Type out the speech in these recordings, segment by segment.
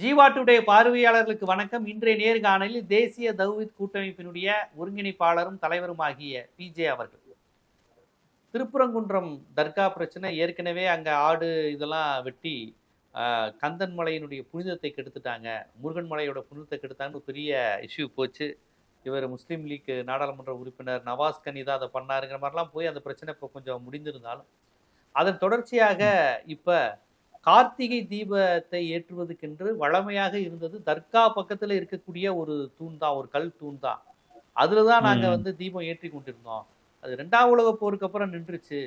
ஜீவாட்டுடைய பார்வையாளர்களுக்கு வணக்கம். இன்றைய நேர்காணலில் தேசிய தௌஹீத் கூட்டமைப்பினுடைய ஒருங்கிணைப்பாளரும் தலைவருமாகிய பிஜே அவர்கள். திருப்புறங்குன்றம் தர்கா பிரச்சனை ஏற்கனவே அங்கே ஆடு இதெல்லாம் வெட்டி கந்தன் மலையினுடைய புனிதத்தை கெடுத்துட்டாங்க. முருகன் மலையோட புனிதத்தை கெடுத்தாங்கன்னு பெரிய இஷ்யூ போச்சு. இவர் முஸ்லீம் லீக் நாடாளுமன்ற உறுப்பினர் நவாஸ் கனி தான் அதை பண்ணாருங்கிற மாதிரிலாம் போய் அந்த பிரச்சனை இப்போ கொஞ்சம் முடிந்திருந்தாலும் அதன் தொடர்ச்சியாக இப்போ கார்த்திகை தீபத்தை ஏற்றுவதற்கென்று வழமையாக இருந்தது. தர்கா பக்கத்துல இருக்கக்கூடிய ஒரு தூண் தான் ஒரு கல் தூண் தான் அதுல தான் நாங்க ம். வந்து தீபம் ஏற்றி கொண்டிருந்தோம். அது ரெண்டாம் உலக போருக்கு அப்புறம் நின்றுச்சு.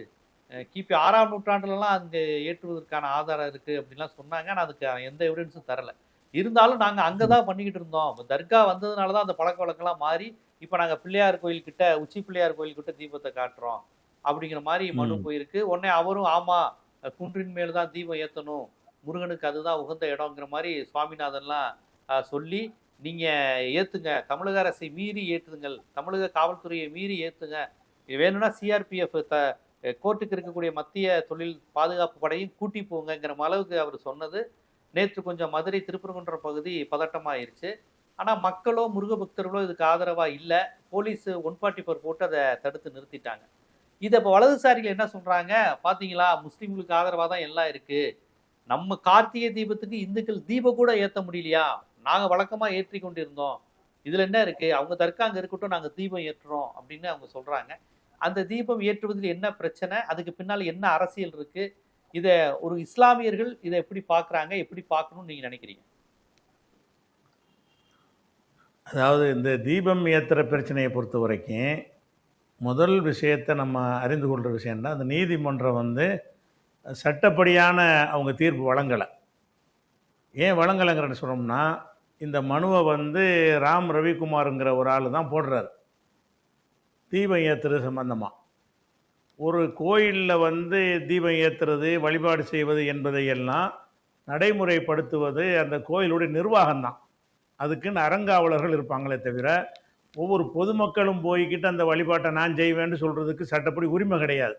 கிபி ஆறாம் நூற்றாண்டுலலாம் அங்க ஏற்றுவதற்கான ஆதாரம் இருக்கு அப்படின்லாம் சொன்னாங்க. ஆனா அதுக்கு எந்த எவிடன்ஸும் தரல. இருந்தாலும் நாங்க அங்கதான் பண்ணிக்கிட்டு இருந்தோம். தர்கா வந்ததுனால தான் அந்த பழக்க வழக்கம்லாம் மாறி இப்ப நாங்க பிள்ளையார் கோயில் கிட்ட உச்சி பிள்ளையார் கோயில் கிட்ட தீபத்தை காட்டுறோம் அப்படிங்கிற மாதிரி மனு. போயிருக்கு. உடனே அவரும் ஆமா குன்றின் மேல் தான் தீபம் ஏற்றணும் முருகனுக்கு அதுதான் உகந்த இடங்கிற மாதிரி சுவாமிநாதன்லாம் சொல்லி நீங்கள் ஏற்றுங்க தமிழக அரசை மீறி ஏற்றுங்கள். தமிழக காவல்துறையை மீறி ஏற்றுங்க வேணும்னா சிஆர்பிஎஃப் த கோர்ட்டுக்கு இருக்கக்கூடிய மத்திய தொழில் பாதுகாப்பு படையும் கூட்டி போங்கங்கிற அளவுக்கு அவர் சொன்னது. நேற்று கொஞ்சம் மதுரை திருப்பரங்குன்ற பகுதி பதட்டமாயிருச்சு. ஆனால் மக்களோ முருக பக்தர்களோ இதுக்கு ஆதரவாக இல்லை. போலீஸ் ஒன் ஃபார்ட்டி போட்டு அதை தடுத்து நிறுத்திட்டாங்க. இதை இப்போ வலதுசாரிகள் என்ன சொல்கிறாங்க பார்த்தீங்களா முஸ்லீம்களுக்கு ஆதரவாக தான் எல்லாம் இருக்குது நம்ம கார்த்திகை தீபத்துக்கு இந்துக்கள் தீபம் கூட ஏற்ற முடியலையா? நாங்கள் வழக்கமாக ஏற்றி கொண்டிருந்தோம். இதில் என்ன இருக்குது அவங்க தற்காங்க இருக்கட்டும் நாங்கள் தீபம் ஏற்றுறோம் அப்படின்னு அவங்க சொல்கிறாங்க அந்த தீபம் ஏற்றுவதில் என்ன பிரச்சனை? அதுக்கு பின்னால் என்ன அரசியல் இருக்குது இதை ஒரு இஸ்லாமியர்கள் இதை எப்படி பார்க்குறாங்க எப்படி பார்க்கணும்னு நீங்கள் நினைக்கிறீங்க? அதாவது இந்த தீபம் ஏற்றுற பிரச்சனையை பொறுத்த வரைக்கும் முதல் விஷயத்தை நம்ம அறிந்து கொள்கிற விஷயம்னா அந்த நீதிமன்றம் வந்து சட்டப்படியான அவங்க தீர்ப்பு வழங்கலை. ஏன் வழங்கலைங்கிறன்னு சொன்னோம்னா இந்த மனுவை வந்து ராம் ரவிக்குமாருங்கிற ஒரு ஆள் தான் போடுறாரு. தீபம் ஏற்றுறது சம்பந்தமாக ஒரு கோயிலில் வந்து தீபம் ஏற்றுறது வழிபாடு செய்வது என்பதையெல்லாம் நடைமுறைப்படுத்துவது அந்த கோயிலுடைய நிர்வாகம்தான். அதுக்குன்னு அறங்காவலர்கள் இருப்பாங்களே தவிர ஒவ்வொரு பொதுமக்களும் போய்கிட்டு அந்த வழிபாட்டை நான் செய்வேன்னு சொல்கிறதுக்கு சட்டப்படி உரிமை கிடையாது.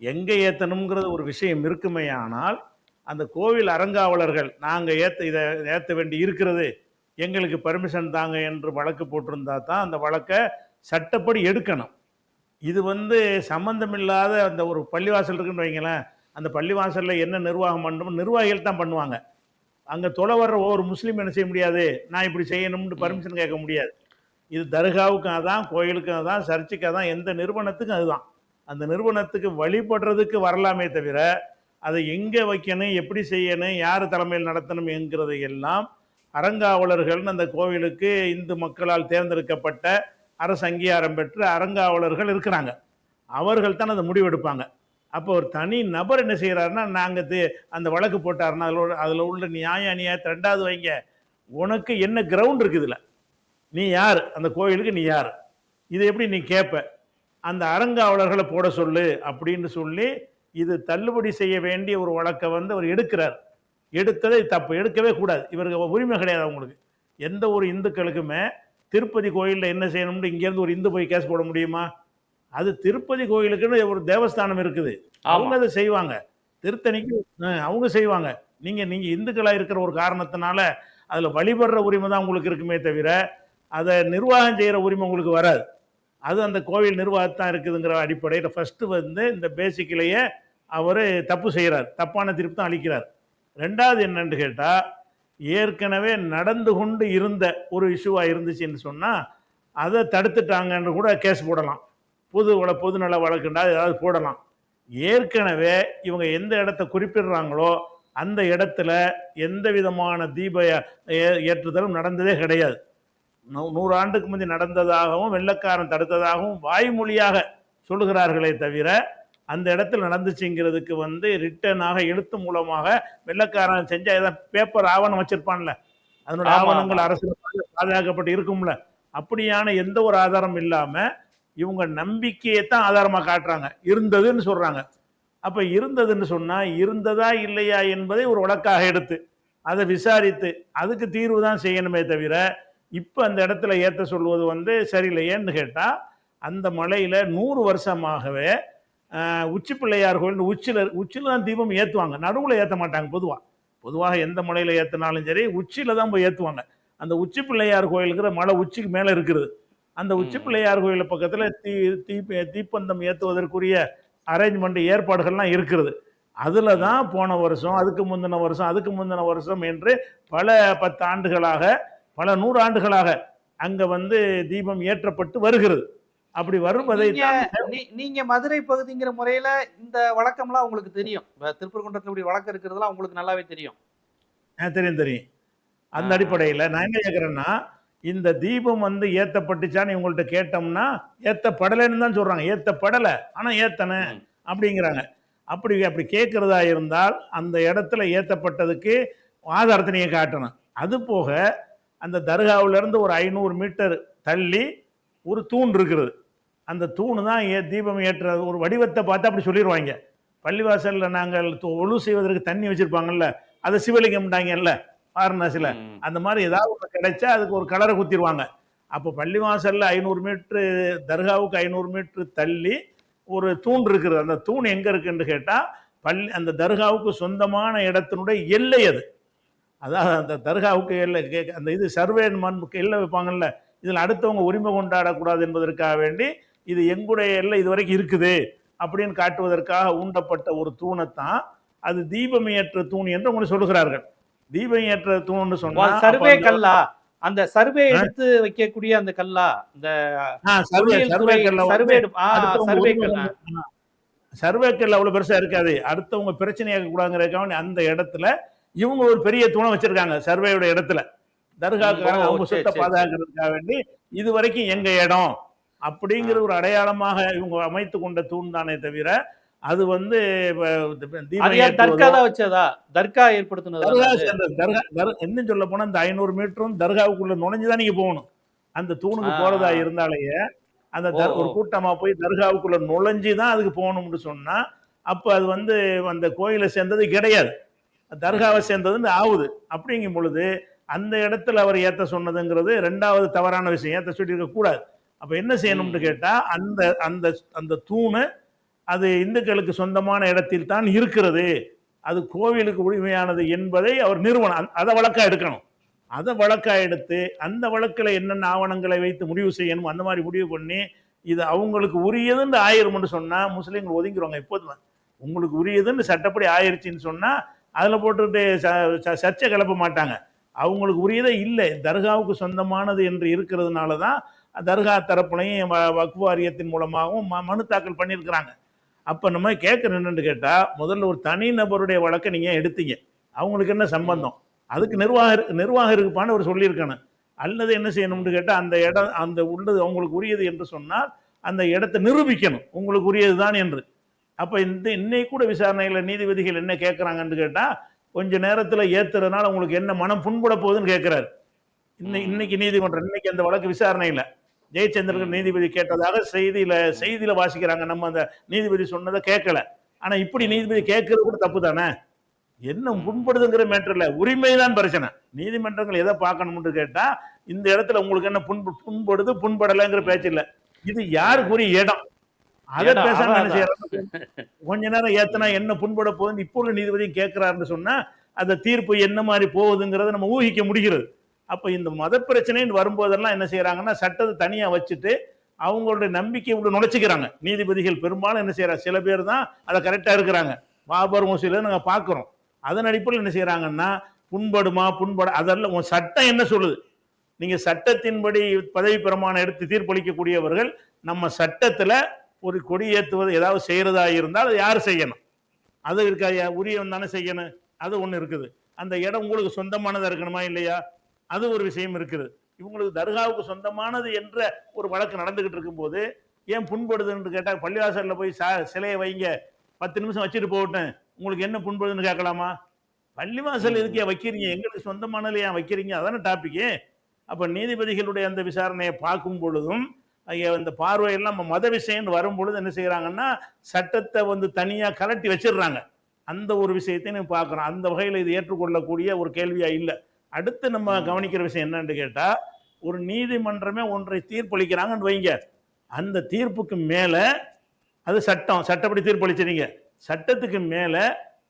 எங்கே ஏற்றணுங்கிறது ஒரு விஷயம் இருக்குமே ஆனால் அந்த கோவில் அறங்காவலர்கள் நாங்கள் ஏற்ற இதை ஏற்ற வேண்டி இருக்கிறது எங்களுக்கு பர்மிஷன் தாங்க என்று வழக்கு போட்டிருந்தா தான் அந்த வழக்கை சட்டப்படி எடுக்கணும். இது வந்து சம்பந்தமில்லாத அந்த ஒரு பள்ளிவாசல் இருக்குன்னு வைங்களேன் அந்த பள்ளிவாசலில் என்ன நிர்வாகம் பண்ணணும் நிர்வாகிகள் தான் பண்ணுவாங்க. அங்கே தொலை வர்ற ஒவ்வொரு முஸ்லீம் என்ன செய்ய முடியாது? நான் இப்படி செய்யணும்னு பர்மிஷன் கேட்க முடியாது. இது தர்காவுக்கும் அதான் கோயிலுக்கும் அதான் சர்ச்சுக்கு அதான் எந்த நிறுவனத்துக்கும் அதுதான். அந்த நிறுவனத்துக்கு வழிபடுறதுக்கு வரலாமே தவிர அதை எங்கே வைக்கணும் எப்படி செய்யணும் யார் தலைமையில் நடத்தணும் என்கிறதை எல்லாம் அறங்காவலர்கள்னு அந்த கோவிலுக்கு இந்து மக்களால் தேர்ந்தெடுக்கப்பட்ட அரசு அங்கீகாரம் பெற்று அறங்காவலர்கள் இருக்கிறாங்க. அவர்கள் தான் அதை முடிவெடுப்பாங்க. அப்போ ஒரு தனி நபர் என்ன செய்கிறாருன்னா நாங்கள் அந்த வழக்கு போட்டாருன்னா அதில் உள்ள- அதில் உள்ள நியாய அநியாயத்தை ரெண்டாவது வைங்க. உனக்கு என்ன கிரவுண்ட் இருக்குது இதில் நீ யார்? அந்த கோயிலுக்கு நீ யார்? இதை எப்படி நீ கேட்ப அந்த அறங்காவலர்களை போட சொல்லு அப்படின்னு சொல்லி இது தள்ளுபடி செய்ய வேண்டிய ஒரு வழக்கை வந்து அவர் எடுக்கிறார். எடுத்ததை தப்பு. எடுக்கவே கூடாது. இவருக்கு உரிமை கிடையாது அவங்களுக்கு. எந்த ஒரு இந்துக்களுக்குமே திருப்பதி கோயிலில் என்ன செய்யணும்னு இங்கேருந்து ஒரு இந்து போய் கேஸ் போட முடியுமா? அது திருப்பதி கோயிலுக்குன்னு ஒரு தேவஸ்தானம் இருக்குது. அவங்க அதை செய்வாங்க. திருத்தணிக்கு அவங்க செய்வாங்க. நீங்க நீங்க இந்துக்களா இருக்கிற ஒரு காரணத்தினால அதுல வழிபடுற உரிமை தான் உங்களுக்கு இருக்குமே தவிர அதை நிர்வாகம் செய்கிற உரிமை உங்களுக்கு வராது. அது அந்த கோவில் நிர்வாகத்தான் இருக்குதுங்கிற அடிப்படையில் ஃபஸ்ட்டு வந்து இந்த பேசிக்கிலேயே அவர் தப்பு செய்கிறார் தப்பான திருப்தம் அளிக்கிறார். ரெண்டாவது என்னன்னு கேட்டால் ஏற்கனவே நடந்து கொண்டு இருந்த ஒரு இஷ்யூவாக இருந்துச்சுன்னு சொன்னால் அதை தடுத்துட்டாங்கன்னு கூட கேஸ் போடலாம். பொது வள பொதுநல வழக்குண்டா ஏதாவது போடலாம். ஏற்கனவே இவங்க எந்த இடத்த குறிப்பிடுறாங்களோ அந்த இடத்துல எந்த விதமான தீப ஏ- ஏற்றுதலும் நடந்ததே கிடையாது. நூறு ஆண்டுக்கு முந்தி நடந்ததாகவும் வெள்ளக்காரன் தடுத்ததாகவும் வாய்மொழியாக சொல்லுகிறார்களே தவிர அந்த இடத்துல நடந்துச்சுங்கிறதுக்கு வந்து ரிட்டனாக எழுத்து மூலமாக வெள்ளக்காரன் செஞ்ச ஏதாவது பேப்பர் ஆவணம் வச்சிருப்பான்ல. அதனுடைய ஆமா, ஆவணங்கள். அரசு பாதுகாக்கப்பட்டு இருக்கும்ல. அப்படியான எந்த ஒரு ஆதாரம் இல்லாம இவங்க நம்பிக்கையை தான் ஆதாரமா காட்டுறாங்க. இருந்ததுன்னு சொல்றாங்க. அப்ப இருந்ததுன்னு சொன்னா இருந்ததா இல்லையா என்பதை ஒரு வழக்காக எடுத்து அதை விசாரித்து அதுக்கு தீர்வு தான் செய்யணுமே தவிர இப்ப அந்த இடத்துல ஏத்த சொல்வது வந்து சரியில்லை. ஏன்னு கேட்டா அந்த மலையில நூறு வருஷமாகவே உச்சி பிள்ளையார் கோயில் உச்சில உச்சில தான் தீபம் ஏத்துவாங்க. நடுவுல ஏத்த மாட்டாங்க பொதுவா. பொதுவாக எந்த மலையில ஏற்றினாலும் சரி உச்சியில தான் போய் ஏற்றுவாங்க அந்த உச்சி பிள்ளையார் கோயிலுங்கிற மலை உச்சிக்கு மேலே இருக்குது. அந்த உச்சி. பிள்ளையார் கோயில் பக்கத்தில் தீ தீ தீப்பந்தம் ஏற்றுவதற்குரிய அரேஞ்ச்மெண்ட் ஏற்பாடுகள்லாம் இருக்கிறது அதில் தான் போன வருஷம் அதுக்கு முந்தின வருஷம் அதுக்கு முந்தின வருஷம் என்று பல பத்து ஆண்டுகளாக பல நூறு ஆண்டுகளாக அங்க வந்து தீபம் ஏற்றப்பட்டு வருகிறது. அப்படி வருவதை நீங்க மதுரை பகுதிங்கிற முறையில இந்த வழக்கம்லாம் உங்களுக்கு தெரியும். திருப்பரங்குன்றத்துல இப்படி வழக்கம் இருக்கிறதுலாம் உங்களுக்கு நல்லாவே தெரியும். தெரியும் தெரியும். அந்த. அடிப்படையில் நான் என்ன கேட்குறேன்னா இந்த தீபம் வந்து ஏற்றப்பட்டுச்சான்னு இவங்கள்ட்ட கேட்டோம்னா ஏற்றப்படலைன்னு தான் சொல்றாங்க. ஏற்றப்படலை ஆனால் ஏத்தனை ம். அப்படிங்கிறாங்க. அப்படி அப்படி கேட்குறதா இருந்தால் அந்த இடத்துல ஏற்றப்பட்டதுக்கு ஆதாரத்தை நீங்கள் காட்டணும். அது போக அந்த தர்காவுல இருந்து ஒரு ஐநூறு மீட்டர் தள்ளி ஒரு தூண் இருக்குது. அந்த தூண் தான் ஏ தீபம் ஏற்ற ஒரு வடிவத்தை பார்த்து அப்படி சொல்லிடுவாங்க பள்ளிவாசலில் நாங்கள் ஒழு செய்வதற்கு தண்ணி வச்சுருப்பாங்கல்ல அதை சிவலிங்கம்ட்டாங்கல்ல வாரணாசியில். அந்த மாதிரி ஏதாவது ஒன்று கிடைச்சா அதுக்கு ஒரு கலரை குத்திடுவாங்க அப்போ பள்ளிவாசலில் ஐநூறு மீட்ரு தர்காவுக்கு ஐநூறு மீட்ரு தள்ளி ஒரு தூண் இருக்குது. அந்த தூண் எங்கே இருக்குன்னு கேட்டால் பள்ளி அந்த தர்காவுக்கு சொந்தமான இடத்தினுடைய எல்லை அது. அதாவது அந்த தர்காவுக்கு எல்லை கே- அந்த இது சர்வே மண்புக்கு எல்லை வைப்பாங்கல்ல இதில் அடுத்தவங்க உரிமை கொண்டாடக்கூடாது என்பதற்காக வேண்டி இது எங்களுடைய எல்லை இது வரைக்கும் இருக்குது அப்படின்னு காட்டுவதற்காக ஊண்டப்பட்ட ஒரு தூணைத்தான் அது தீபம் ஏற்ற தூண் என்று உங்களுக்கு சொல்லுகிறார்கள். தீபம் ஏற்ற தூண்னு சொன்னா சர்வே கல்லா. அந்த சர்வே எடுத்து வைக்கக்கூடிய அந்த கல்லா இந்த சர்வே சர்வே கல்ல சர்வே கல் அவ்வளவு பெருசா இருக்காது. அடுத்தவங்க பிரச்சனையாக்க கூடாதுங்கிறதுக்காக அந்த இடத்துல இவங்க ஒரு பெரிய தூணை வச்சிருக்காங்க சர்வேயோட இடத்துல. தர்காக்காரங்க அவங்க சொத்தை. பாதுகாக்கிறதுக்காக வேண்டி இது வரைக்கும் எங்க இடம் அப்படிங்கிற ஒரு அடையாளமாக இவங்க அமைத்து கொண்ட தூண் தானே தவிர அது வந்து தர்கா தான் வச்சதா தர்கா ஏற்படுத்தினதா இன்னும் சொல்ல போனா இந்த ஐநூறு மீட்டரும் தர்காவுக்குள்ள நுழைஞ்சுதான் நீங்க போகணும். அந்த தூணுக்கு போறதா. இருந்தாலேயே அந்த. ஒரு கூட்டமா போய் தர்காவுக்குள்ள நுழைஞ்சு தான் அதுக்கு போகணும்னு சொன்னா அப்ப அது வந்து அந்த கோயிலை சேர்ந்தது கிடையாது. தர்காவை சேர்ந்ததுன்னு ஆகுது அப்படிங்கும் பொழுது அந்த இடத்துல அவர் ஏத்த சொன்னதுங்கிறது ரெண்டாவது தவறான விஷயம். ஏத்த சொல்லியிருக்க கூடாது. அப்ப என்ன செய்யணும்னு ம். கேட்டா அந்த அந்த அந்த தூணு அது இந்துக்களுக்கு சொந்தமான இடத்தில் தான் இருக்கிறது. அது கோவிலுக்கு உரிமையானது என்பதை அவர் நிறுவனம் அதை வழக்கா எடுக்கணும். அதை வழக்கா எடுத்து அந்த வழக்கில் என்னென்ன ஆவணங்களை வைத்து முடிவு செய்யணும் அந்த மாதிரி முடிவு பண்ணி இது அவங்களுக்கு உரியதுன்னு ஆயிரும்னு சொன்னா முஸ்லீம்கள் ஒதுங்கிடுவாங்க எப்போதுமே உங்களுக்கு உரியதுன்னு சட்டப்படி ஆயிருச்சுன்னு சொன்னா அதில் போட்டுட்டு ச- ச- சர்ச்சை கிளப்ப மாட்டாங்க. அவங்களுக்கு உரியதே இல்லை. தர்காவுக்கு சொந்தமானது என்று இருக்கிறதுனால தான் தர்கா தரப்புலையும் வ- வாரியத்தின் மூலமாகவும் ம- மனு தாக்கல் பண்ணியிருக்கிறாங்க. அப்போ நம்ம கேட்குற என்னன்னு கேட்டால் முதல்ல ஒரு தனி நபருடைய வழக்கை நீங்கள் எடுத்தீங்க? அவங்களுக்கு என்ன சம்பந்தம்? அதுக்கு நிர்வாக இருக்கு நிர்வாகம் இருக்குப்பான்னு அவர் சொல்லியிருக்கணும். அல்லது என்ன செய்யணும்னு கேட்டால் அந்த இடம் அந்த உள்ளது அவங்களுக்கு உரியது என்று சொன்னால் அந்த இடத்தை நிரூபிக்கணும். உங்களுக்கு உரியது தான் என்று. அப்போ இந்த இன்னைக்கு கூட விசாரணையில் நீதிபதிகள் என்ன கேட்குறாங்கன்னு கேட்டால் கொஞ்ச நேரத்தில் ஏத்துறதுனால உங்களுக்கு என்ன மனம் புண்பட போகுதுன்னு கேட்குறாரு இன்னை. இன்னைக்கு நீதிமன்றம் இன்னைக்கு அந்த வழக்கு விசாரணையில் ஜெயச்சந்திரன். நீதிபதி கேட்டதாக செய்தியில செய்தியில வாசிக்கிறாங்க. நம்ம அந்த நீதிபதி சொன்னதை கேட்கல ஆனா இப்படி நீதிபதி கேட்கறது கூட தப்பு தானே? என்ன புண்படுதுங்கிற மேட்டர்ல உரிமை தான் பிரச்சனை. நீதிமன்றங்கள் எதை பார்க்கணும்னு கேட்டா இந்த இடத்துல உங்களுக்கு என்ன புண்பு புண்படுது புண்படலைங்கிற பேச்சு இல்ல. இது யாருக்குரிய இடம்? அதை செய்யறாங்க? கொஞ்ச நேரம் ஏத்தனா என்ன புண்பட போகுதுன்னு இப்போ உள்ள நீதிபதியும் கேட்கிறாருன்னு சொன்னா அந்த தீர்ப்பு என்ன மாதிரி போகுதுங்கிறத நம்ம ஊகிக்க முடிகிறது. அப்ப இந்த மத பிரச்சனைன்னு வரும்போதெல்லாம் என்ன செய்யறாங்கன்னா சட்டத்தை தனியா வச்சுட்டு அவங்களுடைய நம்பிக்கை உள்ள நுழைச்சிக்கிறாங்க. நீதிபதிகள் பெரும்பாலும் என்ன செய்யறாங்க? சில பேர் தான் அதை கரெக்டா இருக்கிறாங்க பாபர் மசூல நாங்க பாக்குறோம் அதன் அடிப்படையில் என்ன செய்யறாங்கன்னா புண்படுமா புண்பட அதெல்லாம் உன் சட்டம் என்ன சொல்லுது? நீங்க சட்டத்தின்படி பதவி பிரமாணம் எடுத்து தீர்ப்பளிக்கக்கூடியவர்கள் நம்ம சட்டத்துல ஒரு கொடி ஏற்றுவது ஏதாவது செய்கிறதா இருந்தால் அது யார் செய்யணும்? அது இருக்கா உரியவன் தானே செய்யணும். அது ஒன்று இருக்குது. அந்த இடம் உங்களுக்கு சொந்தமானதாக இருக்கணுமா இல்லையா? அது ஒரு விஷயம் இருக்குது. இவங்களுக்கு தர்காவுக்கு சொந்தமானது என்ற ஒரு வழக்கு நடந்துக்கிட்டு இருக்கும்போது ஏன் புண்படுதுன்னு கேட்டால் பள்ளிவாசலில் போய் சா- சிலையை வைங்க. பத்து நிமிஷம் வச்சுட்டு போகட்டேன் உங்களுக்கு என்ன புண்படுதுன்னு கேட்கலாமா? பள்ளிவாசல் எதுக்கு வைக்கிறீங்க? எங்களுக்கு சொந்தமானதில் ஏன் வைக்கிறீங்க? அதானே டாப்பிக்கு அப்போ நீதிபதிகளுடைய அந்த விசாரணையை பார்க்கும் பொழுதும் இந்த பார்வையெல்லாம் நம்ம மத விஷயம்னு வரும் பொழுது என்ன செய்யறாங்கன்னா சட்டத்தை வந்து தனியா கலட்டி வச்சிடுறாங்க. அந்த ஒரு விஷயத்தை நம்ம பார்க்குறோம். அந்த வகையில் இது ஏற்றுக்கொள்ளக்கூடிய ஒரு கேள்வியா இல்லை. அடுத்து நம்ம. கவனிக்கிற விஷயம் என்னன்னு கேட்டா ஒரு நீதிமன்றமே ஒன்றை தீர்ப்பளிக்கிறாங்கன்னு வைங்க. அந்த தீர்ப்புக்கு மேல அது சட்டம். சட்டப்படி தீர்ப்பளிச்சிருங்க சட்டத்துக்கு மேல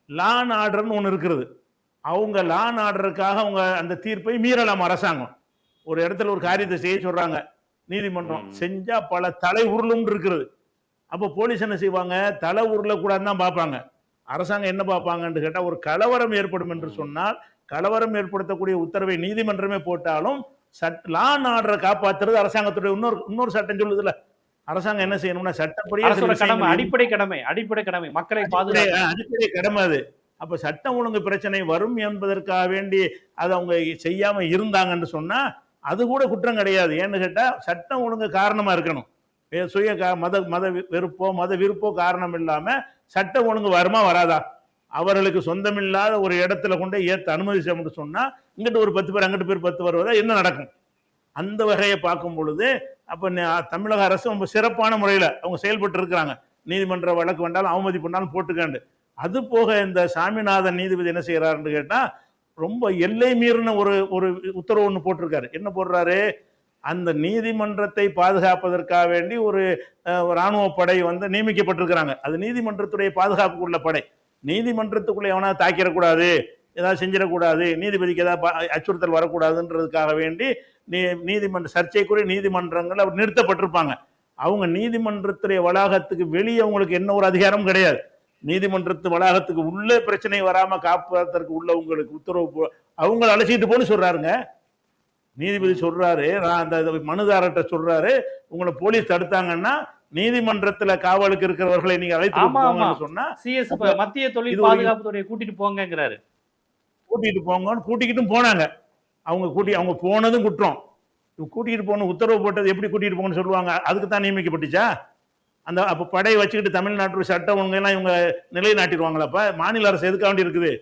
லா அண்ட் ஆர்டர்னு ஒன்று இருக்கிறது அவங்க லான் ஆர்டருக்காக அவங்க அந்த தீர்ப்பை மீறலாம் அரசாங்கம். ஒரு இடத்துல ஒரு காரியத்தை செய்ய சொல்றாங்க. நீதிமன்றம். செஞ்சா பல தலை உருளும் இருக்கிறது அப்போ போலீஸ் என்ன செய்வாங்க? தலை உருளக்கூடாதுன்னு தான் பார்ப்பாங்க. அரசாங்கம் என்ன பார்ப்பாங்கன்னு கேட்டா ஒரு கலவரம் ஏற்படும் என்று சொன்னால் கலவரம் ஏற்படுத்தக்கூடிய உத்தரவை நீதிமன்றமே போட்டாலும் சட் லான் ஆர்டரை காப்பாத்துறது அரசாங்கத்துடைய இன்னொரு இன்னொரு சட்டம் சொல்லுதுல அரசாங்கம் என்ன செய்யணும்னா அரசோட கடமை அடிப்படை கடமை அடிப்படை கடமை மக்களை பாதுகாக்க. அடிப்படை கடமை அது. அப்ப சட்டம் ஒழுங்கு பிரச்சனை வரும் என்பதற்காக வேண்டி அதை அவங்க செய்யாம இருந்தாங்கன்னு சொன்னா அது கூட குற்றம் கிடையாது. ஏன்னு கேட்டால் சட்டம் ஒழுங்கு காரணமாக இருக்கணும். சுய கா- மத மத வி- வெறுப்போ மத விருப்போ காரணம் இல்லாமல் சட்டம் ஒழுங்கு வருமா வராதா? அவர்களுக்கு சொந்தமில்லாத ஒரு இடத்துல கொண்டு ஏற்று அனுமதி செய்யணும்னு சொன்னால் இங்கிட்டு ஒரு பத்து பேர் அங்கிட்டு பேர் பத்து வருவதா என்ன நடக்கும்? அந்த வகையை பார்க்கும் பொழுது அப்போ தமிழக அரசு ரொம்ப சிறப்பான முறையில் அவங்க செயல்பட்டு இருக்கிறாங்க. நீதிமன்ற வழக்கு வந்தாலும் அவமதி பண்ணாலும் போட்டுக்காண்டு. அது போக இந்த சாமிநாதன் நீதிபதி என்ன செய்கிறாருன்னு கேட்டால் ரொம்ப எல்லை மீறின ஒரு ஒரு உத்தரவு ஒன்று போட்டிருக்காரு. என்ன போடுறாரு? அந்த நீதிமன்றத்தை பாதுகாப்பதற்காக வேண்டி ஒரு இராணுவ படை வந்து நியமிக்கப்பட்டிருக்கிறாங்க. அது நீதிமன்றத்துடைய பாதுகாப்புக்குள்ள படை. நீதிமன்றத்துக்குள்ளே எவனா தாக்கிடக்கூடாது ஏதாவது செஞ்சிடக்கூடாது நீதிபதிக்கு ஏதாவது அச்சுறுத்தல் வரக்கூடாதுன்றதுக்காக வேண்டி நீ நீதிமன்ற சர்ச்சைக்குரிய நீதிமன்றங்கள் அவர் நிறுத்தப்பட்டிருப்பாங்க. அவங்க நீதிமன்றத்துடைய வளாகத்துக்கு வெளியே அவங்களுக்கு என்ன ஒரு அதிகாரம் கிடையாது. நீதிமன்றத்து வளாகத்துக்கு உள்ளே பிரச்சனை வராம காப்பதற்கு உள்ளவங்களுக்கு உத்தரவு போ- அவங்கள அழைச்சிட்டு போன்னு சொல்றாருங்க. நீதிபதி சொல்றாரு நான் அந்த மனுதாரர்கிட்ட சொல்றாரு உங்களை போலீஸ் தடுத்தாங்கன்னா நீதிமன்றத்துல காவலுக்கு இருக்கிறவர்களை நீங்க அழைத்து. சொன்னா சிஎஸ் மத்திய தொழில் இது ஒரு- பாதுகாப்பு துறையை கூட்டிட்டு போங்கங்கிறாரு. கூட்டிட்டு போங்கன்னு கூட்டிக்கிட்டும் போனாங்க. அவங்க கூட்டி அவங்க போனதும் குற்றம். கூட்டிகிட்டு போன உத்தரவு போட்டது எப்படி கூட்டிட்டு போங்கன்னு சொல்லுவாங்க. அதுக்கு தான் நியமிக்கப்பட்டுச்சா? அந்த அப்போ படையை வச்சுக்கிட்டு தமிழ்நாட்டு சட்டம் ஒழுங்கெல்லாம் இவங்க நிலைநாட்டிடுவாங்களப்ப? மாநில அரசு எதுக்காக வேண்டி இருக்குது?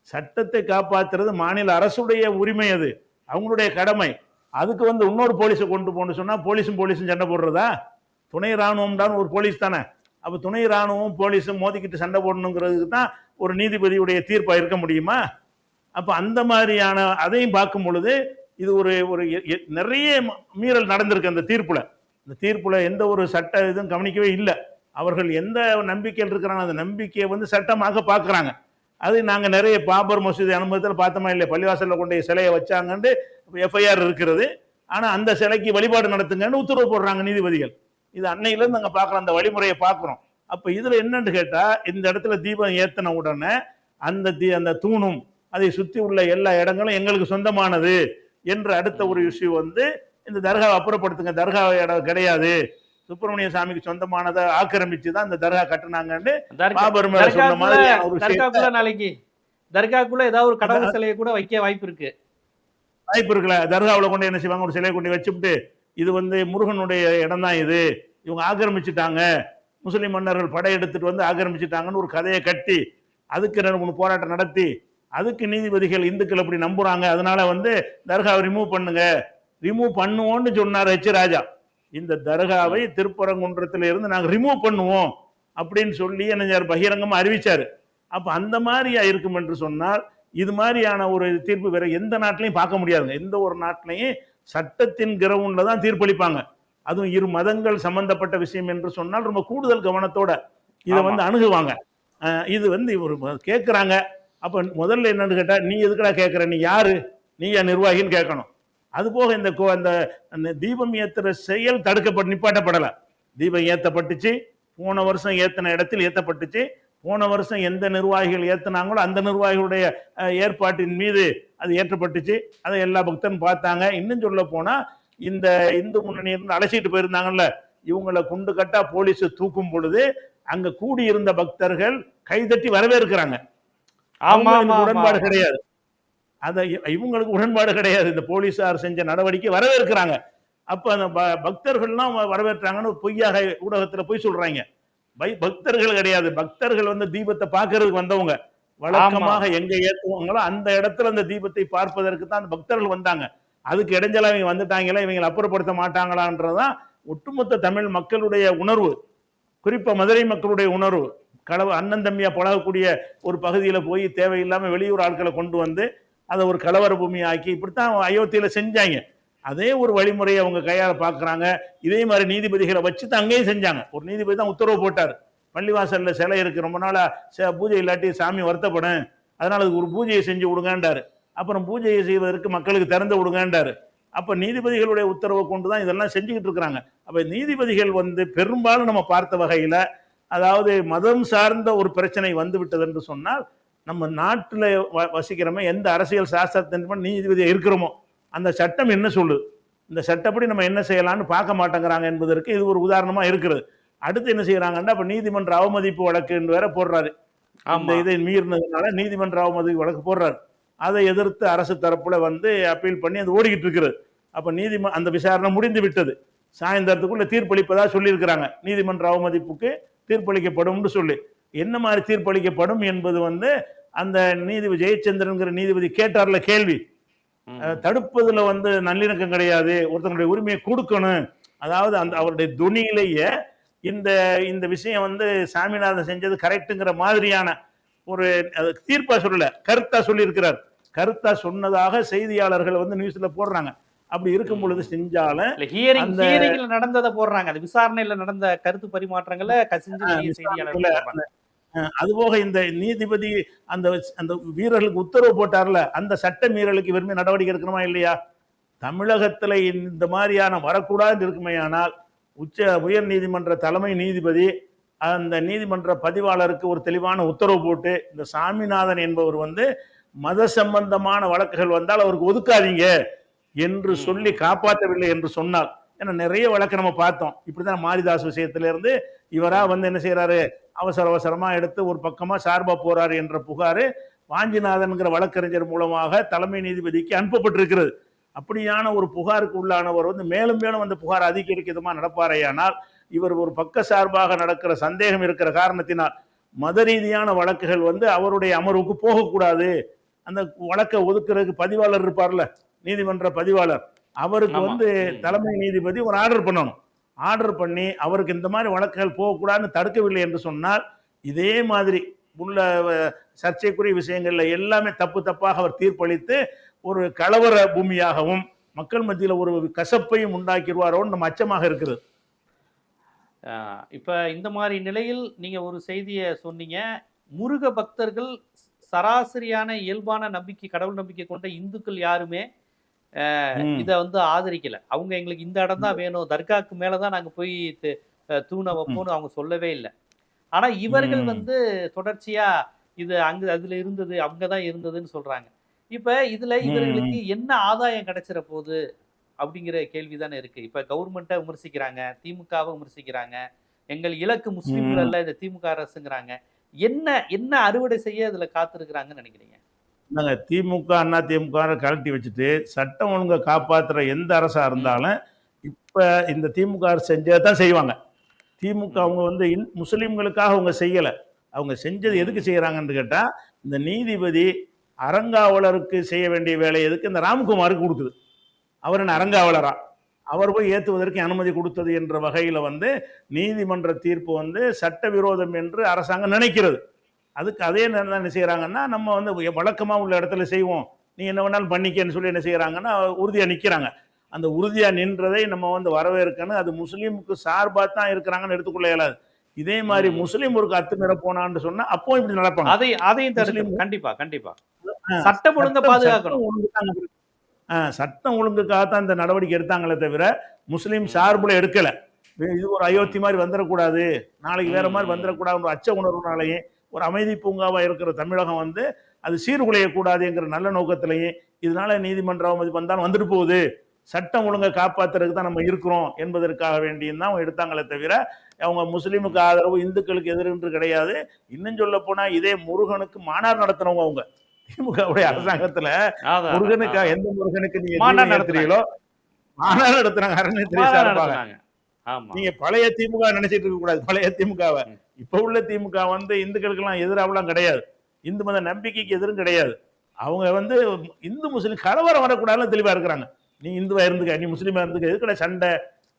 சட்டத்தை காப்பாத்துறது மாநில அரசுடைய உரிமை அது. அவங்களுடைய கடமை. அதுக்கு வந்து இன்னொரு போலீஸை கொண்டு போகணும்னு சொன்னால் போலீஸும் போலீஸும் சண்டை போடுறதா? துணை ராணுவம் தான் ஒரு போலீஸ் தானே. அப்போ துணை இராணுவம் போலீஸும் மோதிக்கிட்டு சண்டை போடணுங்கிறதுக்கு தான் ஒரு நீதிபதியுடைய தீர்ப்பாக இருக்க முடியுமா? அப்போ அந்த மாதிரியான அதையும் பார்க்கும் பொழுது இது ஒரு ஒரு எ- நிறைய ம- மீறல் நடந்திருக்கு அந்த தீர்ப்பில். இந்த தீர்ப்பில் எந்த ஒரு சட்ட இதுவும் கவனிக்கவே இல்லை. அவர்கள் எந்த நம்பிக்கையில் இருக்கிறாங்க அந்த நம்பிக்கையை வந்து சட்டமாக பார்க்குறாங்க. அது நாங்கள் நிறைய பாபர் மசூதி அனுபவத்தில் பார்த்தோமா இல்லை பள்ளிவாசலில் கொண்டு சிலையை வச்சாங்கன்ட்டு எஃப்ஐஆர் இருக்கிறது. ஆனால் அந்த சிலைக்கு வழிபாடு நடத்துங்கன்னு உத்தரவு போடுறாங்க நீதிபதிகள். இது அன்னையிலேருந்து நாங்கள் பார்க்குறோம் அந்த வழிமுறையை பார்க்குறோம். அப்போ இதில் என்னன்னு கேட்டால் இந்த இடத்துல தீபம் ஏற்றின உடனே அந்த தீ அந்த தூணும் அதை சுற்றி உள்ள எல்லா இடங்களும் எங்களுக்கு சொந்தமானது என்ற அடுத்த ஒரு இஷ்யூ வந்து இந்த தர்காவை அப்புறப்படுத்துங்க. தர்கா இடம் கிடையாது. சுப்பிரமணிய சாமிக்கு சொந்தமானதை ஆக்கிரமிச்சு தான் இந்த தர்கா கட்டுனாங்கன்னு சொன்ன தர்காக்குள்ள நாளைக்கு. தர்காக்குள்ள ஏதாவது ஒரு கடவுள் சிலையை கூட வைக்க வாய்ப்பு இருக்கு வாய்ப்பு இருக்குல்ல. தர்காவில் கொண்டு என்ன செய்வாங்க? ஒரு சிலையை கொண்டு வச்சுவிட்டு இது வந்து முருகனுடைய இடம் தான் இது. இவங்க ஆக்கிரமிச்சுட்டாங்க. முஸ்லிம் மன்னர்கள் படையெடுத்துட்டு வந்து ஆக்கிரமிச்சுட்டாங்கன்னு ஒரு கதையை கட்டி அதுக்கு ரெண்டு மூணு போராட்டம் நடத்தி அதுக்கு நீதிபதிகள் இந்துக்கள் அப்படி நம்புறாங்க. அதனால வந்து தர்காவை ரிமூவ் பண்ணுங்க. ரிமூவ் பண்ணுவோம்னு சொன்னார் ஹெச் ராஜா. இந்த தர்காவை திருப்பரங்குன்றத்துல இருந்து நாங்க ரிமூவ் பண்ணுவோம் அப்படின்னு சொல்லி என்ன பகிரங்கமா அறிவிச்சாரு. அப்ப அந்த மாதிரியா இருக்கும் என்று சொன்னால் இது மாதிரியான ஒரு தீர்ப்பு வேற எந்த நாட்டிலையும் பார்க்க முடியாதுங்க. எந்த ஒரு நாட்டிலையும் சட்டத்தின் கிரவுண்ட்ல தான் தீர்ப்பளிப்பாங்க. அதுவும் இரு மதங்கள் சம்பந்தப்பட்ட விஷயம் என்று சொன்னால் ரொம்ப கூடுதல் கவனத்தோட இதை. வந்து அணுகுவாங்க. இது வந்து இவர் கேட்குறாங்க அப்ப முதல்ல என்னன்னு கேட்டா நீ எதுக்குடா கேட்குற நீ யாரு? நீ என் நிர்வாகின்னு கேட்கணும். அது போக இந்த அந்த தீபம் ஏத்துற செயல் தடுக்கப்பட்டு நிப்பாட்டப்படலை. தீபம் ஏத்தப்பட்டுச்சு போன வருஷம் ஏத்தின இடத்தில் ஏத்தப்பட்டுச்சு போன வருஷம் எந்த நிர்வாகிகள் ஏத்துனாங்களோ அந்த நிர்வாகிகளுடைய ஏற்பாட்டின் மீது அது ஏற்றப்பட்டுச்சு. அதை எல்லா பக்தரும் பார்த்தாங்க. இன்னும் சொல்ல போனா இந்த இந்து முன்னணி இருந்து அழைச்சிட்டு போயிருந்தாங்கல்ல இவங்களை குண்டு கட்டா போலீஸ் தூக்கும் பொழுது அங்க கூடியிருந்த பக்தர்கள் கைதட்டி வரவேற்கிறாங்க. ஆமா. உடன்பாடு. கிடையாது. அத இவங்களுக்கு உடன்பாடு கிடையாது. இந்த போலீசார் செஞ்ச நடவடிக்கை வரவேற்கிறாங்க. அப்ப அந்த ப- பக்தர்கள்லாம் வரவேற்றாங்கன்னு பொய்யாக ஊடகத்துல பொய் சொல்றாங்க. பை- பக்தர்கள் கிடையாது. பக்தர்கள் வந்து தீபத்தை பார்க்கறதுக்கு வந்தவங்க. வழக்கமாக எங்க ஏத்துவாங்களோ அந்த இடத்துல அந்த தீபத்தை பார்ப்பதற்கு தான் அந்த பக்தர்கள் வந்தாங்க. அதுக்கு இடைஞ்சலா இவங்க வந்துட்டாங்களா இவங்களை அப்புறப்படுத்த மாட்டாங்களான்றதுதான் ஒட்டுமொத்த தமிழ் மக்களுடைய உணர்வு. குறிப்பா மதுரை மக்களுடைய உணர்வு. களவு அண்ணன் தம்பியா பழகக்கூடிய ஒரு பகுதியில போய் தேவையில்லாம வெளியூர் ஆட்களை கொண்டு வந்து அதை ஒரு கலவர பூமி ஆக்கி இப்படித்தான் அயோத்தியில் செஞ்சாங்க. அதே ஒரு வழிமுறையை அவங்க கையால் பார்க்குறாங்க. இதே மாதிரி நீதிபதிகளை வச்சு தான் அங்கேயும் செஞ்சாங்க. ஒரு நீதிபதி தான் உத்தரவு போட்டார். பள்ளிவாசலில் சிலை இருக்குது ரொம்ப நாளாக பூஜை இல்லாட்டி சாமி வருத்தப்படும். அதனால் அதுக்கு ஒரு பூஜையை செஞ்சு விடுங்கன்றார் அப்புறம் பூஜையை செய்வதற்கு மக்களுக்கு திறந்து விடுங்கன்றார் அப்போ நீதிபதிகளுடைய உத்தரவை கொண்டு தான் இதெல்லாம் செஞ்சுக்கிட்டு இருக்கிறாங்க. அப்போ நீதிபதிகள் வந்து பெரும்பாலும் நம்ம பார்த்த வகையில் அதாவது மதம் சார்ந்த ஒரு பிரச்சனை வந்து விட்டது என்று சொன்னால் நம்ம நாட்டில் வசிக்கிறோமோ எந்த அரசியல் சாஸ்திரத்தின் நீதிபதியாக இருக்கிறோமோ அந்த சட்டம் என்ன சொல்லுது? இந்த சட்டப்படி நம்ம என்ன செய்யலாம்னு பார்க்க மாட்டேங்கிறாங்க என்பதற்கு இது ஒரு உதாரணமா இருக்கிறது. அடுத்து என்ன செய்யறாங்கன்னா அப்ப நீதிமன்ற அவமதிப்பு வழக்குன்னு வேற போடுறாரு. ஆமா. இதை மீறினதுனால நீதிமன்ற அவமதிப்பு வழக்கு போடுறாரு. அதை எதிர்த்து அரசு தரப்புல வந்து அப்பீல் பண்ணி அது ஓடிக்கிட்டு இருக்கிறது அப்ப நீதிம அந்த விசாரணை முடிந்து விட்டது. சாயந்தரத்துக்குள்ள தீர்ப்பளிப்பதா சொல்லியிருக்கிறாங்க. நீதிமன்ற அவமதிப்புக்கு தீர்ப்பளிக்கப்படும்னு சொல்லி. என்ன மாதிரி தீர்ப்பளிக்கப்படும் என்பது வந்து அந்த நீதிபதி ஜெயச்சந்திரன்கிற நீதிபதி கேட்டார்ல கேள்வி. தடுப்பதுல வந்து நல்லிணக்கம் கிடையாது ஒருத்தனுடைய உரிமையை கொடுக்கணும். அதாவது அந்த அவருடைய துணியிலேயே இந்த இந்த விஷயம் வந்து சாமிநாதன் செஞ்சது கரெக்ட்டுங்கிற மாதிரியான ஒரு தீர்ப்பா சொல்லல கருத்தா சொல்லியிருக்கிறார். கருத்தா சொன்னதாக செய்தியாளர்கள் வந்து நியூஸ்ல போடுறாங்க. அப்படி இருக்கும் பொழுது செஞ்சாலும் நடந்ததை போடுறாங்க. விசாரணையில நடந்த கருத்து பரிமாற்றங்களை அதுபோக இந்த நீதிபதி அந்த அந்த வீரர்களுக்கு உத்தரவு போட்டார்ல அந்த சட்ட மீறலுக்கு இவருமே நடவடிக்கை எடுக்கணுமா இல்லையா? தமிழகத்துல இந்த மாதிரியான வரக்கூடாது இருக்குமேயானால் உச்ச உயர் நீதிமன்ற தலைமை நீதிபதி அந்த நீதிமன்ற பதிவாளருக்கு ஒரு தெளிவான உத்தரவு போட்டு இந்த சாமிநாதன் என்பவர் வந்து மத சம்பந்தமான வழக்குகள் வந்தால் அவருக்கு ஒதுக்காதீங்க என்று. சொல்லி காப்பாற்றவில்லை என்று சொன்னால் ஏன்னா நிறைய வழக்கு நம்ம பார்த்தோம். இப்படிதான் மாரிதாஸ் விஷயத்துல இருந்து இவரா வந்து என்ன செய்யறாரு அவசர அவசரமா எடுத்து ஒரு பக்கமா சார்பா போறாரு என்ற புகாரு வாஞ்சிநாதன்கிற வழக்கறிஞர் மூலமாக தலைமை நீதிபதிக்கு அனுப்பப்பட்டிருக்கிறது அப்படியான ஒரு புகாருக்கு உள்ளானவர் வந்து மேலும் மேலும் அந்த புகார் அதிகரிக்க விதமா நடப்பாரேயானால் இவர் ஒரு பக்க சார்பாக நடக்கிற சந்தேகம் இருக்கிற காரணத்தினால் மத ரீதியான வழக்குகள் வந்து அவருடைய அமர்வுக்கு போகக்கூடாது அந்த வழக்கை ஒதுக்குறதுக்கு பதிவாளர் இருப்பார்ல நீதிமன்ற பதிவாளர் அவருக்கு. வந்து. தலைமை நீதிபதி ஒரு ஆர்டர் பண்ணணும் ஆர்டர் பண்ணி அவருக்கு இந்த மாதிரி வழக்குகள் போகக்கூடாதுன்னு தடுக்கவில்லை என்று சொன்னால் இதே மாதிரி உள்ள சர்ச்சைக்குரிய விஷயங்களில் எல்லாமே தப்பு தப்பாக அவர் தீர்ப்பளித்து ஒரு கலவர பூமியாகவும் மக்கள் மத்தியில் ஒரு கசப்பையும் உண்டாக்கிடுவாரோன்னு நம்ம அச்சமாக இருக்குது இப்போ இந்த மாதிரி நிலையில் நீங்கள் ஒரு செய்தியை சொன்னீங்க. முருக பக்தர்கள் சராசரியான இயல்பான நம்பிக்கை கடவுள் நம்பிக்கை கொண்ட இந்துக்கள் யாருமே இத வந்து ஆதரிக்கல. அவங்க எங்களுக்கு இந்த இடம் தான் வேணும். தர்காக்கு மேலதான் நாங்க போய் தூணை வைப்போம்னு அவங்க சொல்லவே இல்லை. ஆனா இவர்கள். வந்து தொடர்ச்சியா இது அங்க அதுல இருந்தது அங்கதான் இருந்ததுன்னு சொல்றாங்க. இப்ப இதுல இவர்களுக்கு என்ன ஆதாயம் கிடைச்சிட போகுது அப்படிங்கிற கேள்விதானே இருக்கு. இப்ப கவர்மெண்ட்டை விமர்சிக்கிறாங்க திமுகவை விமர்சிக்கிறாங்க எங்கள் இலக்கு முஸ்லிம்கள். அல்ல இந்த திமுக அரசுங்கிறாங்க. என்ன என்ன அறுவடை செய்ய அதுல காத்திருக்கிறாங்கன்னு நினைக்கிறீங்க? நாங்க திமுக அண்ணா திமுக கழட்டி வச்சுட்டு சட்டம் ஒழுங்கை காப்பாத்துற எந்த அரசா இருந்தாலும் இப்ப இந்த திமுக அரசு செஞ்சதை தான் செய்வாங்க. திமுக அவங்க வந்து இன்- முஸ்லீம்களுக்காக அவங்க செய்யல. அவங்க செஞ்சது எதுக்கு செய்யறாங்கன்னு கேட்டா இந்த நீதிபதி அறங்காவலருக்கு செய்ய வேண்டிய வேலை எதுக்கு இந்த ராம்குமாருக்கு கொடுக்குது. அவர் என்ன அறங்காவலரா? அவர் போய் ஏற்றுவதற்கு அனுமதி கொடுத்தது என்ற வகையில் வந்து நீதிமன்ற தீர்ப்பு வந்து சட்டவிரோதம் என்று அரசாங்கம் நினைக்கிறது. அதுக்கு அதே நேரம் தான் என்ன செய்யறாங்கன்னா நம்ம வந்து வழக்கமா உள்ள இடத்துல செய்வோம். நீ என்ன வேணாலும் பண்ணிக்கன்னு சொல்லி என்ன செய்யறாங்கன்னா உறுதியா நிக்கிறாங்க. அந்த உறுதியா நின்றதை நம்ம வந்து வரவேற்கணும். அது முஸ்லீமுக்கு சார்பா தான் இருக்கிறாங்கன்னு எடுத்துக்கொள்ள இயலாது. இதே மாதிரி. முஸ்லீம் ஒரு அத்துமீற போனான்னு சொன்னா அப்போ இப்படி நடப்பாங்க. அதை அதையும் தடுக்கணும் கண்டிப்பா கண்டிப்பா. சட்டம் ஒழுங்க பாதுகாக்கணும். சட்டம் ஒழுங்குக்காக தான் இந்த நடவடிக்கை எடுத்தாங்களே தவிர முஸ்லீம் சார்புல எடுக்கல. இது ஒரு அயோத்தி மாதிரி வந்துடக்கூடாது நாளைக்கு வேற மாதிரி ம். வந்துடக்கூடாது அச்ச உணர்வுனாலையும் ஒரு அமைதி பூங்காவா இருக்கிற தமிழகம் வந்து அது சீர்குலையக்கூடாதுங்கிற நல்ல நோக்கத்திலையும் இதனால நீதிமன்ற அவமதி வந்தாலும் வந்துட்டு போகுது. சட்டம் ஒழுங்கை காப்பாத்துறதுக்கு தான் நம்ம இருக்கிறோம் என்பதற்காக வேண்டியும் தான் அவங்க எடுத்தாங்களே தவிர அவங்க முஸ்லீமுக்கு ஆதரவு இந்துக்களுக்கு எதிரென்று கிடையாது. இன்னும் சொல்ல போனா இதே முருகனுக்கு மாநாடு நடத்துனவங்க அவங்க. திமுகவுடைய அரசாங்கத்துல முருகனுக்கு. எந்த முருகனுக்கு நீங்க ஏத்துறீங்களோ மாநாடு அறநிலையத்துறை சார்பாக. நடத்துனாங்க. ஆமா. நீங்க பழைய திமுக நினைச்சிட்டு இருக்க கூடாது பழைய திமுகவை. இப்ப உள்ள திமுக வந்து இந்துக்களுக்கெல்லாம் எதிராவெல்லாம் கிடையாது. இந்து மத நம்பிக்கைக்கு எதிரும் கிடையாது. அவங்க வந்து இந்து முஸ்லீம் கலவரம் வரக்கூடாதுன்னு தெளிவா இருக்கிறாங்க. நீ இந்துவா இருந்துக்க நீ முஸ்லீமா இருந்துக்க எதுக்கட சண்டை?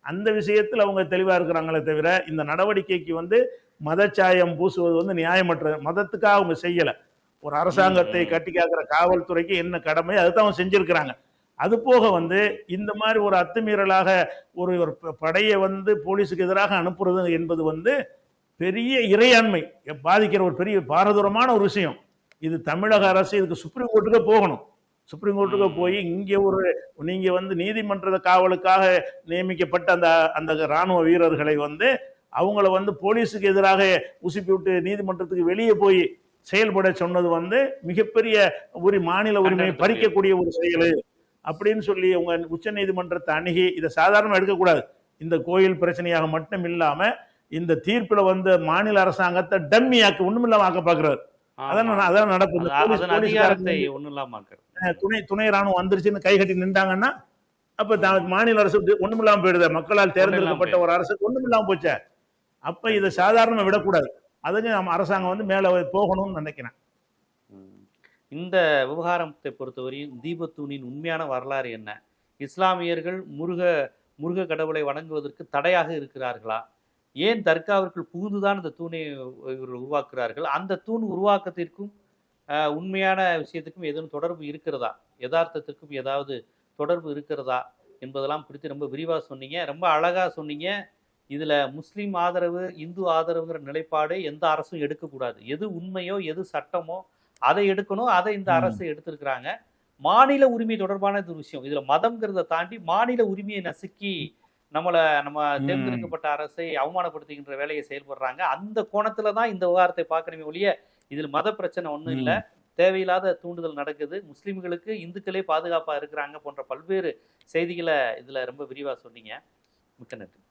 அந்த விஷயத்துல அவங்க தெளிவா இருக்கிறாங்களே தவிர இந்த நடவடிக்கைக்கு வந்து மதச்சாயம் பூசுவது வந்து நியாயமற்றது மதத்துக்காக அவங்க செய்யல. ஒரு அரசாங்கத்தை. கட்டி காக்கிற காவல்துறைக்கு என்ன கடமை அதுதான் அவங்க செஞ்சிருக்கிறாங்க. அது போக வந்து இந்த மாதிரி ஒரு அத்துமீறலாக ஒரு ஒரு படையை வந்து போலீஸுக்கு எதிராக அனுப்புறது என்பது வந்து பெரிய இறையாண்மை பாதிக்கிற ஒரு பெரிய பாரதூரமான ஒரு விஷயம் இது தமிழக அரசு இதுக்கு சுப்ரீம் கோர்ட்டுக்கு போகணும் சுப்ரீம் கோர்ட்டுக்கு. போய் இங்கே ஒரு நீங்க வந்து நீதிமன்ற காவலுக்காக நியமிக்கப்பட்ட அந்த அந்த ராணுவ வீரர்களை வந்து அவங்கள வந்து போலீஸுக்கு எதிராக உசுப்பி விட்டு நீதிமன்றத்துக்கு வெளியே போய் செயல்பட சொன்னது வந்து மிகப்பெரிய ஒரு மாநில உரிமையை. பறிக்கக்கூடிய ஒரு செயல் அப்படின்னு சொல்லி உங்க உச்ச நீதிமன்றத்தை அணுகி இதை சாதாரணமா எடுக்கக்கூடாது இந்த கோயில் பிரச்சனையாக மட்டும் இல்லாம இந்த தீர்ப்புல வந்து மாநில அரசாங்கத்தை டம்மியாக்க ஒண்ணுமில்லாம ஆக்க பாக்குறாரு. அதான். அதான். வந்து துணை துணை ராணுவம் வந்துருச்சுன்னு கை கட்டி நின்றாங்கன்னா அப்ப மாநில அரசு ஒண்ணுமில்லாம போயிடுது. மக்களால் தேர்ந்தெடுக்கப்பட்ட ஒரு அரசுக்கு ஒண்ணுமில்லாம போச்சே. அப்ப இதை சாதாரண விடக்கூடாது. அதுக்கு நம்ம அரசாங்கம் வந்து மேல போகணும்னு நினைக்கிறேன். இந்த விவகாரத்தை பொறுத்தவரையும் தீபத்தூணின் உண்மையான வரலாறு என்ன? இஸ்லாமியர்கள் முருக முருக கடவுளை வணங்குவதற்கு தடையாக இருக்கிறார்களா? ஏன் தர்காவிற்குள் புகுந்துதான் இந்த தூணை இவர்கள் உருவாக்குறார்கள் அந்த தூண் உருவாக்கத்திற்கும் உண்மையான விஷயத்துக்கும் எதுவும் தொடர்பு இருக்கிறதா? யதார்த்தத்திற்கும் ஏதாவது தொடர்பு இருக்கிறதா? என்பதெல்லாம் குறித்து ரொம்ப விரிவாக சொன்னீங்க. ரொம்ப அழகாக சொன்னீங்க. இதில் முஸ்லீம் ஆதரவு இந்து ஆதரவுங்கிற நிலைப்பாடு எந்த அரசும் எடுக்கக்கூடாது. எது உண்மையோ எது சட்டமோ அதை எடுக்கணும். அதை இந்த. அரசு எடுத்திருக்கிறாங்க. மாநில உரிமை தொடர்பான இது ஒரு விஷயம். இதுல மதம்ங்கிறத தாண்டி மாநில உரிமையை நசுக்கி நம்மளை நம்ம. தேர்ந்தெடுக்கப்பட்ட அரசை அவமானப்படுத்துகின்ற வேலையை செயல்படுறாங்க. அந்த கோணத்துல தான் இந்த விவகாரத்தை பார்க்கணுமே ஒழிய இதில் மத பிரச்சனை ஒன்றும் இல்லை. தேவையில்லாத தூண்டுதல் நடக்குது. முஸ்லிம்களுக்கு இந்துக்களே பாதுகாப்பா இருக்கிறாங்க போன்ற பல்வேறு செய்திகளை இதுல ரொம்ப விரிவா சொன்னீங்க. மிக்க நன்றி.